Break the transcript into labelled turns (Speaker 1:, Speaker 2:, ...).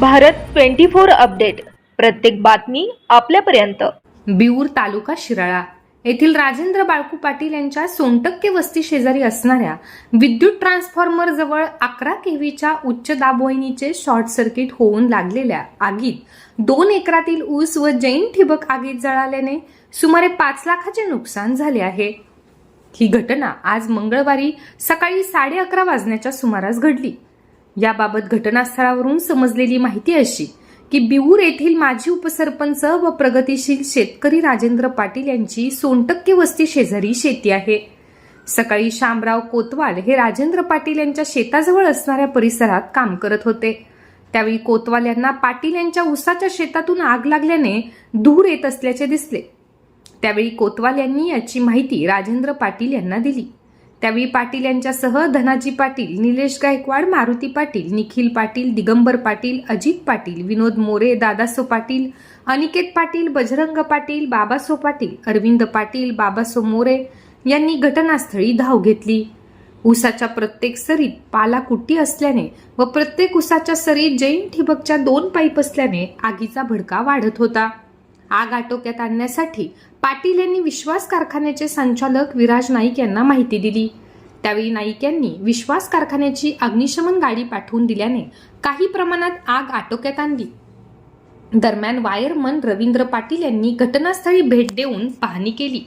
Speaker 1: Bharat twenty four update. प्रत्येक बातमी आपल्यापर्यंत.
Speaker 2: बिऊर तालुका शिराळा. येथील राजेंद्र बाळकू पाटील यांच्या सोनटक्के वस्ती शेजारी असणाऱ्या विद्युत ट्रान्सफॉर्मर जवळ अकरा केव्हीच्या उच्च दाबवणीचे शॉर्ट सर्किट होऊन लागलेल्या आगीत दोन एकरातील ऊस व जैन ठिबक आगीत जळाल्याने सुमारे पाच लाखाचे नुकसान झाले आहे. ही घटना आज मंगळवारी सकाळी साडे अकरा वाजण्याच्या सुमारास घडली. याबाबत घटनास्थळावरून समजलेली माहिती अशी की बिऊर येथील माजी उपसरपंच व प्रगतीशील शेतकरी राजेंद्र पाटील यांची सोनटक्के वस्ती शेजारी शेती आहे. सकाळी शामराव कोतवाल हे राजेंद्र पाटील यांच्या शेताजवळ असणाऱ्या परिसरात काम करत होते. त्यावेळी कोतवाल यांना पाटील यांच्या उसाच्या शेतातून आग लागल्याने धूर येत असल्याचे दिसले. त्यावेळी कोतवाल यांनी याची माहिती राजेंद्र पाटील यांना दिली. त्यावेळी पाटील यांच्यासह धनाजी पाटील निलेश गायकवाड मारुती पाटील निखिल पाटील दिगंबर पाटील अजित पाटील विनोद मोरे दादासो पाटील अनिकेत पाटील बजरंग पाटील बाबासो पाटील अरविंद पाटील बाबासो मोरे यांनी घटनास्थळी धाव घेतली. उसाच्या प्रत्येक सरीत पाला कुट्टी असल्याने व प्रत्येक उसाच्या सरीत जैन ठिबकच्या दोन पाईप असल्याने आगीचा भडका वाढत होता. आग आटोक्यात आणण्यासाठी पाटील यांनी विश्वास कारखान्याचे संचालक विराज नाईक यांना माहिती दिली. त्यावेळी नाईक यांनी विश्वास कारखान्याची अग्निशमन गाडी पाठवून दिल्याने काही प्रमाणात आग आटोक्यात आणली. दरम्यान वायरमन रवींद्र पाटील यांनी घटनास्थळी भेट देऊन पाहणी केली.